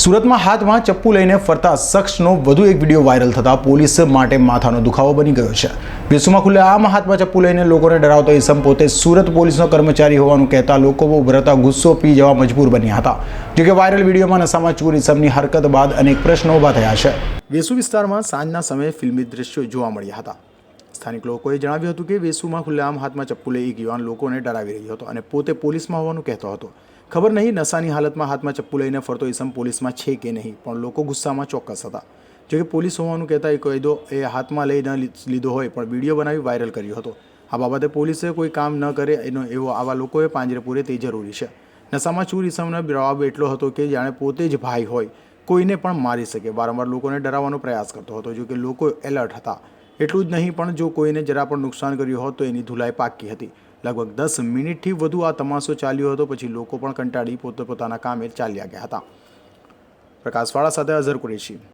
સુરતમાં હાથમાં ચપ્પુ લઈને ફરતા શખ્સનો વધુ એક વીડિયો વાયરલ થતા પોલીસ માટે માથાનો દુખાવો બની ગયો છે. વિશ્વમાં ખુલ્લે આમ હાથમાં ચપ્પુ લઈને લોકોને ડરાવતો ઇસમ પોતે સુરત પોલીસનો કર્મચારી હોવાનું કહેતા લોકો ઉભરતા ગુસ્સો પી જવા મજબૂર બન્યા હતા. જોકે વાયરલ વિડીયોમાં નશામાં ચૂર ઇસમની હરકત બાદ અનેક પ્રશ્નો ઊભા થયા છે. વેસુ વિસ્તારમાં સાંજના સમયે ફિલ્મી દ્રશ્યો જોવા મળ્યા હતા. સ્થાનિક લોકોએ જણાવ્યું હતું કે વેસુમાં ખુલ્લેઆમ હાથમાં ચપ્પુ લઈ એક યુવાન લોકોને ડરાવી રહ્યો હતો અને પોતે પોલીસમાં હોવાનું કહેતો હતો. ખબર નહીં નશાની હાલતમાં હાથમાં ચપ્પુ લઈને ફરતો ઈસમ પોલીસમાં છે કે નહીં, પણ લોકો ગુસ્સામાં ચોક્કસ હતા. જોકે પોલીસ હોવાનું કહેતા એ કાયદો એ હાથમાં લઈ ન લીધો હોય, પણ વીડિયો બનાવી વાયરલ કર્યો હતો. આ બાબતે પોલીસે કોઈ કામ ન કરે એનો, એવો આવા લોકોએ પાંજરે પૂરે તે જરૂરી છે. નશામાં ચૂર ઈસમનો જવાબ એટલો હતો કે જાણે પોતે જ ભાઈ હોય, કોઈને પણ મારી શકે. વારંવાર લોકોને ડરાવવાનો પ્રયાસ કરતો હતો જો કે લોકો એલર્ટ હતા. એટલું જ નહીં, પણ જો કોઈને જરા પણ નુકસાન કર્યું હોત તો એની ધુલાઈ પાકી હતી. લગભગ દસ મિનિટથી વધુ આ તમાશો ચાલ્યો હતો, પછી લોકો પણ કંટાળી પોતે પોતાના કામે ચાલ્યા ગયા હતા. પ્રકાશવાળા સાથે અઝર કુરેશી.